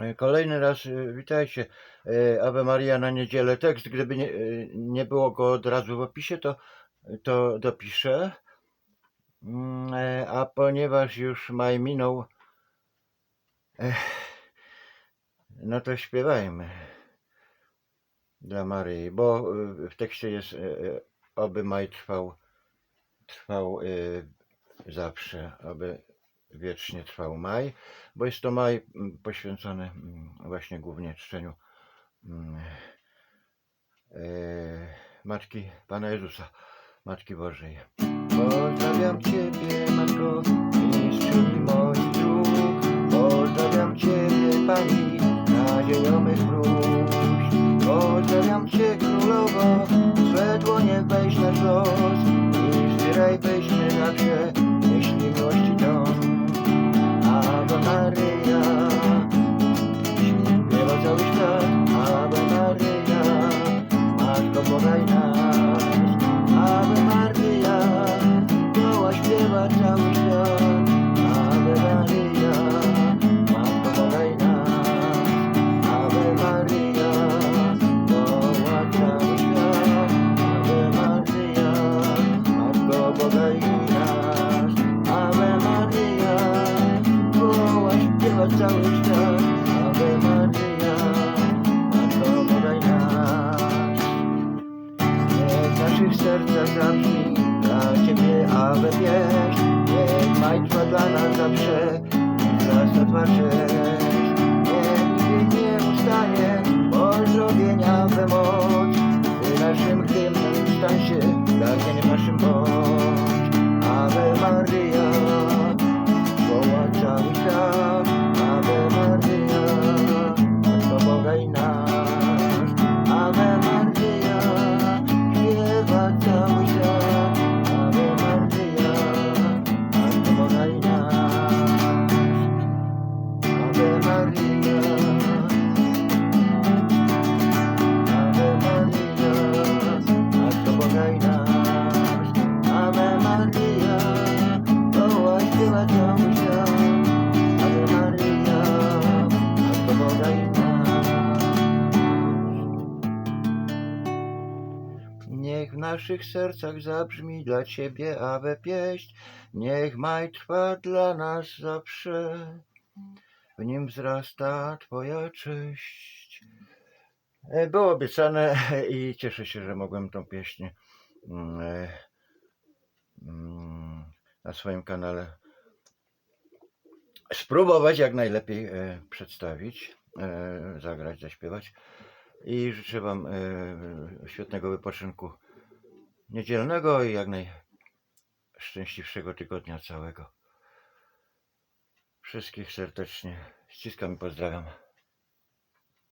E, Kolejny raz e, witajcie. E, Ave Maria na niedzielę. Tekst, gdyby nie, nie było go od razu w opisie, to, to dopiszę. Mm, A ponieważ już maj minął, no to śpiewajmy dla Maryi, bo w tekście jest oby maj trwał, trwał zawsze, aby wiecznie trwał maj, bo jest to maj mm, poświęcony mm, właśnie głównie czczeniu mm, e, Matki Pana Jezusa, Matki Bożej. Pozdrawiam Ciebie, Matko, mistrzyni moich dróg. Pozdrawiam Ciebie, Pani, nadzieją mych wróć. Pozdrawiam Cię, Królowo, swe dłonie weź nasz los i wspieraj byśmy zawsze myśli cały świat. Ave Maria, Matko podaj nas. Niech naszych sercach zabrzmi dla Ciebie Ave pieśń. Niech maj dla nas zawsze, wzrasta Twa cześć. Niech w naszych sercach zabrzmi dla Ciebie Awe pieśń, niech maj trwa dla nas zawsze, w nim wzrasta Twoja cześć. E, Było obiecane i cieszę się, że mogłem tą pieśń mm, e, mm, na swoim kanale spróbować jak najlepiej e, przedstawić, zagrać, zaśpiewać. I życzę Wam świetnego wypoczynku niedzielnego i jak najszczęśliwszego tygodnia całego. Wszystkich serdecznie ściskam i pozdrawiam.